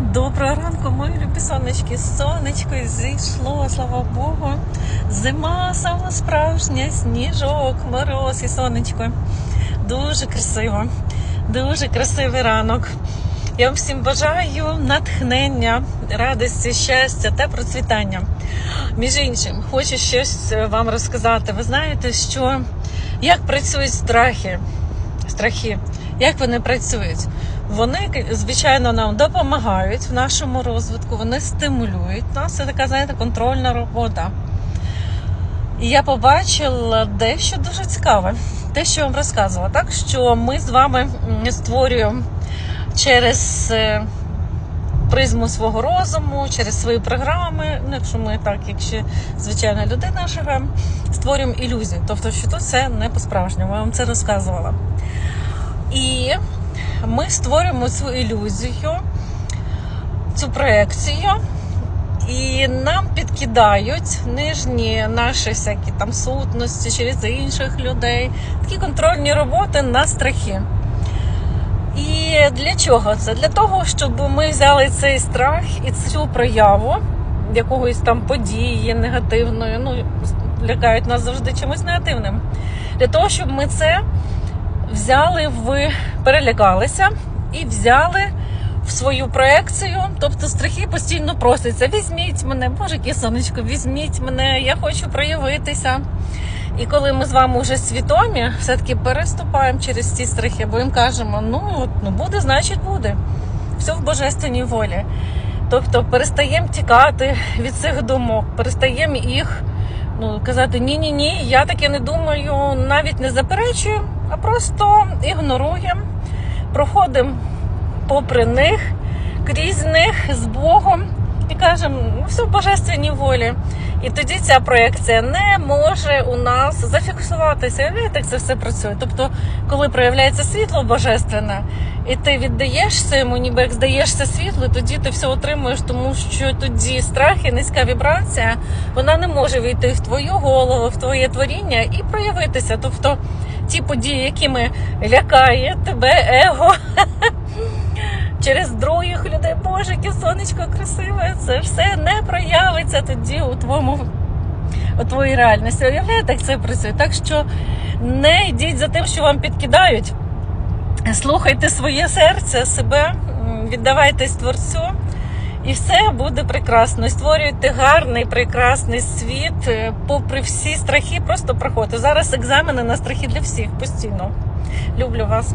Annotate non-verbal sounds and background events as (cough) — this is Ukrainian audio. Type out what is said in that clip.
Доброго ранку, мої любі сонечки. Сонечко зійшло, слава Богу. Зима сама справжня, сніжок, мороз і сонечко. Дуже красиво, дуже красивий ранок. Я вам всім бажаю натхнення, радості, щастя та процвітання. Між іншим, хочу щось вам розказати. Ви знаєте, що як працюють страхи? Страхи, як вони працюють? Вони, звичайно, нам допомагають в нашому розвитку, вони стимулюють нас. Це така, знаєте, контрольна робота. І я побачила дещо дуже цікаве, те, що я вам розказувала, так що ми з вами створюємо через е, призму свого розуму, через свої програми. Ну, якщо ми так, якщо звичайна людина живе, створюємо ілюзію. Тобто, що тут все не по-справжньому. Я вам це розказувала. І ми створюємо цю ілюзію, цю проекцію, і нам підкидають нижні наші всякі там сутності через інших людей, такі контрольні роботи на страхи. І для чого це? Для того, щоб ми взяли цей страх і цю прояву якогось там події негативної, ну лякають нас завжди чимось негативним. Для того, щоб ми це взяли в перелякалися і взяли в свою проекцію. Тобто страхи постійно просяться: візьміть мене, боже, сонечко, візьміть мене, я хочу проявитися. І коли ми з вами вже свідомі, все-таки переступаємо через ці страхи, бо їм кажемо, ну, ну буде, значить буде. Все в божественній волі. Тобто перестаємо тікати від цих думок, перестаємо їх ну, казати ні-ні ні, я таке не думаю, навіть не заперечую, а просто ігноруємо, проходимо попри них, крізь них з Богом все в божественній волі. І тоді ця проекція не може у нас зафіксуватися. Уявляєте, як це все працює. Тобто, коли проявляється світло божественне, і ти віддаєшся йому, ніби як здаєшся світлу, тоді ти все отримуєш, тому що тоді страх і низька вібрація вона не може війти в твою голову, в твоє творіння і проявитися. Тобто ті події, якими лякає тебе его. (laughs) Через других людей, яке сонечко красиве, це все не проявиться тоді у твоєму у твоїй реальності. Уявляєте, як це працює? Так що не йдіть за тим, що вам підкидають. Слухайте своє серце, себе, віддавайтесь творцю, і все буде прекрасно. І Створюйте гарний, прекрасний світ, е, попри всі страхи, просто проходьте. Зараз екзамени на страхи для всіх постійно. Люблю вас.